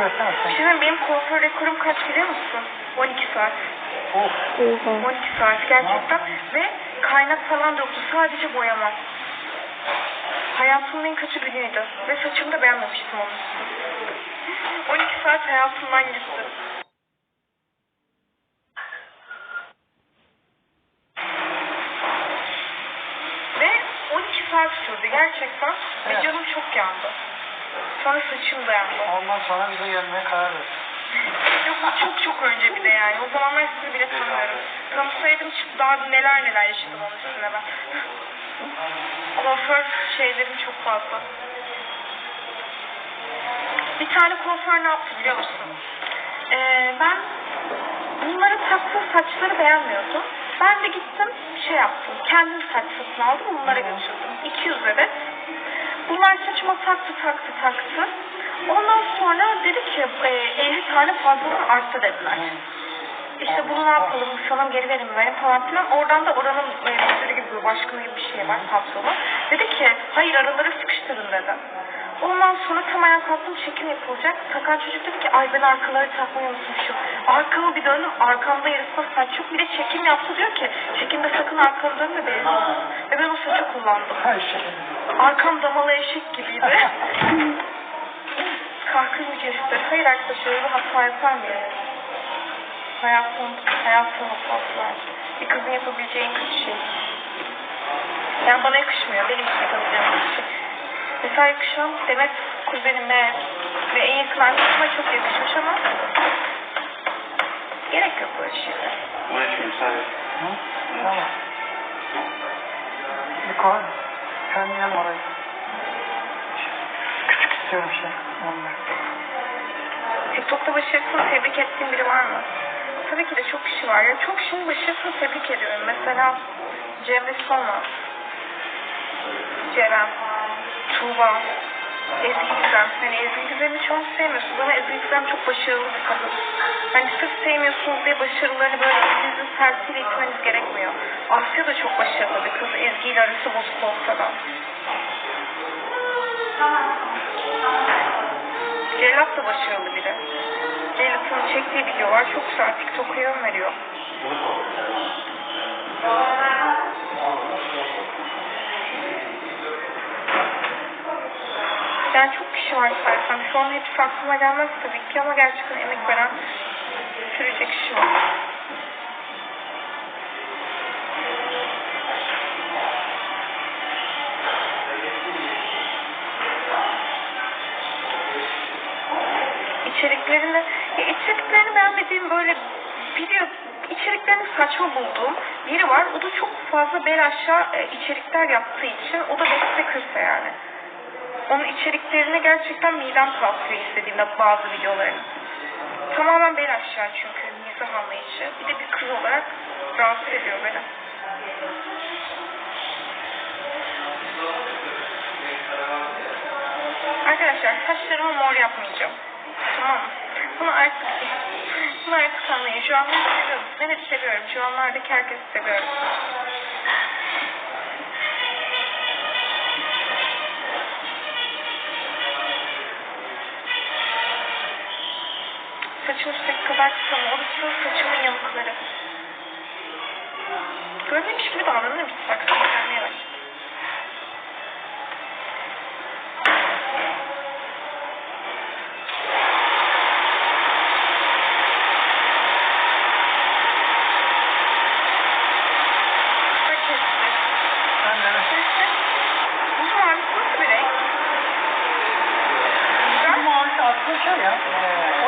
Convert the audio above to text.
Söylesene sen. Şimdi benim kuaför rekorum kaç biliyor musun? 12 saat. Of. Oha. 12 saat gerçekten. Ve kaynak falan da yoktu. Sadece boyama. Hayatımın en kötü günüydü. Ve saçımı da beğenmemiştim onun için. 12 saat hayatımdan gitti. Ve 12 saat sürdü gerçekten. Ve Evet. canım çok yandı. Sonra saçım da yandı. Ondan sonra bize gelmeye karar verdik. Yok çok çok önce bir de yani. O zamanlar sizi bile tanımıyorum. Tanısaydım daha neler neler yaşadım onun üstüne ben. Kuaför şeylerim çok fazla. Bir tane kuaför ne yaptı biliyor musun? Ee, ben bunları taktığı saçları beğenmiyordum. Ben de gittim şey yaptım. Kendim saç satın aldım bunlara götürdüm. 200 adet. Bunlar saçıma taktı taktı taktı. Ondan sonra dedi ki e, 50 tane fazladan arttı dediler. İşte bunu ne yapalım, sana geri verin verin falan filan. Oradan da oranın e, müdürü gibi bir başkanı gibi bir şey var patronu. Dedi ki hayır araları sıkıştırın dedi. Ondan sonra tam ayağa kalktım çekim yapılacak. Takan çocuk dedi ki ay ben arkaları takmayı unutmuşum. Arkamı bir döndüm arkamda yarısına saç yok. Bir de çekim yaptı diyor ki çekimde sakın arkanı dönme benim. Ve ben o saçı kullandım. Ha işte. Arkam damalı eşek gibiydi. Kahkırma kesti. Hayır arkadaşlar öyle hata yapar mıyım? Hayatım, hayatım hatası. Bir kızın yapabileceği en kötü şey. Yani bana yakışmıyor. Benim için yapabileceğim kötü şey. Mesela yakışan Demet kuzenime ve en yakın arkadaşıma çok yakışmış ama gerek yok böyle şeyler. Hı? Tamam. Bir koy. Kendine orayı. Küçük istiyorum şey. Onlar. TikTok'ta başarısını tebrik ettiğin biri var mı? Tabii ki de çok kişi var. Ya çok kişinin başarısını tebrik ediyorum. Mesela Cemre Solmaz, Ceren, Tuğba, Ezgi Gizem. Hani Ezgi Gizem'i çok sevmiyorsunuz ama Ezgi Gizem çok başarılı bir kadın. Hani sırf sevmiyorsunuz diye başarılarını böyle elinizin sertiyle itmeniz gerekmiyor. Asya da çok başarılı bir kız. Ezgi ile arası bozuk olsa da. Cellat da başarılı biri. Cellat'ın çektiği video var. Çok güzel. TikTok'a yön veriyor. Var saysam. Şu an hepsi aklıma gelmez tabii ki ama gerçekten emek veren sürecek kişi var. içeriklerini ya içeriklerini beğenmediğim böyle biri içeriklerini saçma bulduğum biri var. O da çok fazla bel aşağı e, içerikler yaptığı için o da beste kırsa yani. Onun içeriklerini gerçekten midem kalkıyor istediğimde bazı videolarını. Tamamen bel aşağı çünkü mizah anlayışı. Bir de bir kız olarak rahatsız ediyor beni. Arkadaşlar saçlarımı mor yapmayacağım. Tamam? Bunu artık bunu artık anlayın. Şu anları seviyorum. Evet seviyorum. Şu anlardaki herkesi seviyorum. Saçım üstteki kadar kısa mı? Orası saçımın yamukları. Görmemiş gibi davranır mısın? Bak sana gelmeye bak. Şey ya. Ee,